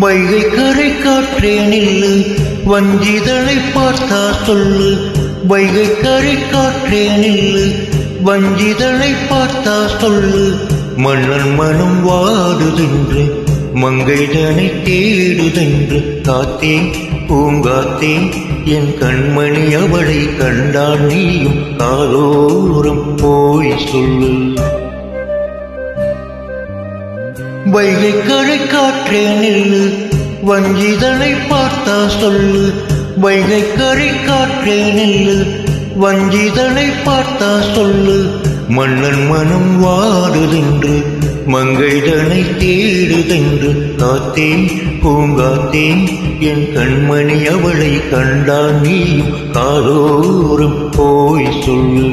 வைகை கரை காற்றே நில்லு வஞ்சிதனை பார்த்தா சொல்லு. வைகை கரை காற்றே நில்லு வஞ்சிதனை பார்த்தா சொல்லு. மன்னன் மனம் வாடுதென்று மங்கைதனை தேடுதென்று காத்தேன் பூங்காத்தேன் என் கண்மணி அவளை கண்டான் நீயும் காலோரம் போய் சொல்லு. வைகை கரை காற்றே நில்லு வஞ்சிதனை பார்த்தா சொல்லு. வைகை கரை காற்றே நில்லு வஞ்சிதனை பார்த்தா சொல்லு. மன்னன் மனம் வாடுதென்று மங்கைதனை தேடுதென்று காத்தேன் பூங்காத்தேன் என் கண்மணி அவளை கண்டால் நீயும் காதோறும் போய் சொல்லு.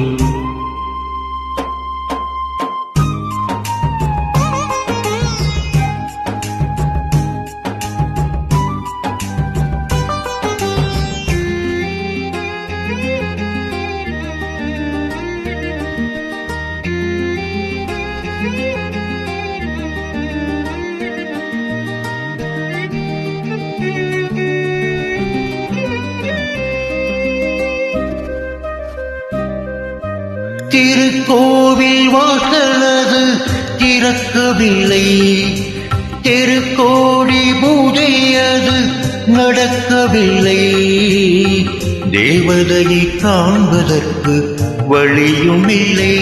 திருக்கோவில் வாசலது திறக்கவில்லை. தெருக்கோடி பூஜையது நடக்கவில்லை. தேவதையை காண்பதற்கு வழியும் இல்லை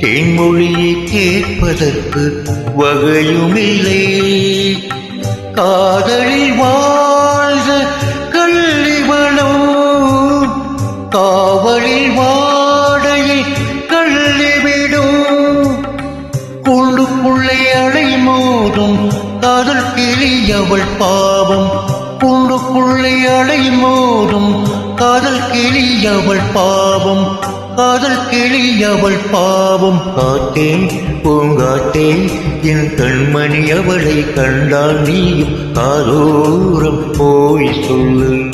தேன்மொழியை கேட்பதற்கு வகையும் இல்லை காதலில் வா அவள் பாவம். குள்ளுக்குள்ளே அலை மோதும். காதல் கிளி அவள் பாவம். காதல் கிளி அவள் பாவம். காத்தேன் பூங்காத்தேன் என் கண்மணி அவளை கண்டால் நீயும் காதோரம் போய் சொல்லு.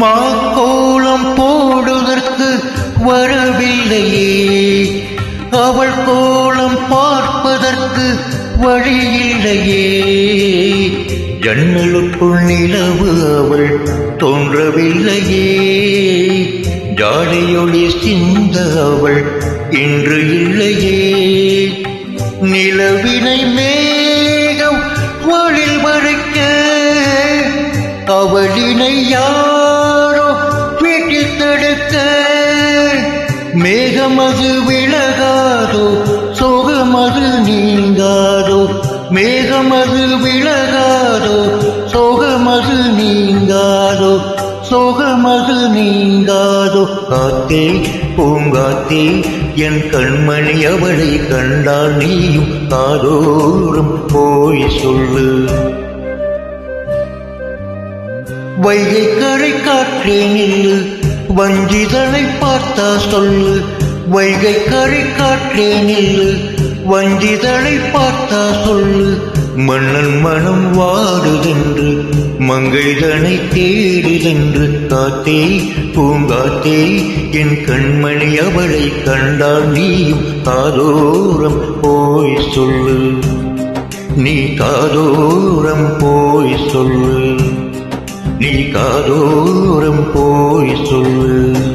மாக்கோளம் போடுவதற்கு வரவில்லையே. அவள் கோலம் பார்ப்பதற்கு வழியில்லையே. ஜன்னலுக்குள் நிலவு அவள் தோன்றவில்லையே. ஜாடையொளி சிந்த அவள் இன்று இல்லையே. நிலவினை மேகம் வழில் மறைக்க அவளினை யார் மேகமது விலகாதோ சோகமது நீங்காதோ மேகமது விலகாதோ சோகமது நீங்காதோ சோகமது நீங்காதோ. காத்தே பூங்காத்தே என் கண்மணி அவளை கண்டால் நீயும் காதோறும் போய் சொல்லு. வைகை கரை காற்றே நில்லு வஞ்சிதனை பார்த்தா சொல்லு. வைகை கரை காற்றே நில்லு. வஞ்சிதனை பார்த்தா சொல்லு. மன்னன் மனம் வாடுதென்று மங்கைதனை தேடுதென்று காத்தே பூங்காத்தே என் கண்மணி அவளை கண்டால் நீயும் காதோரம் போய் சொல்லு. நீ காதோரம் போ சொல்லு நீ காதோரம் போய் சொல்லு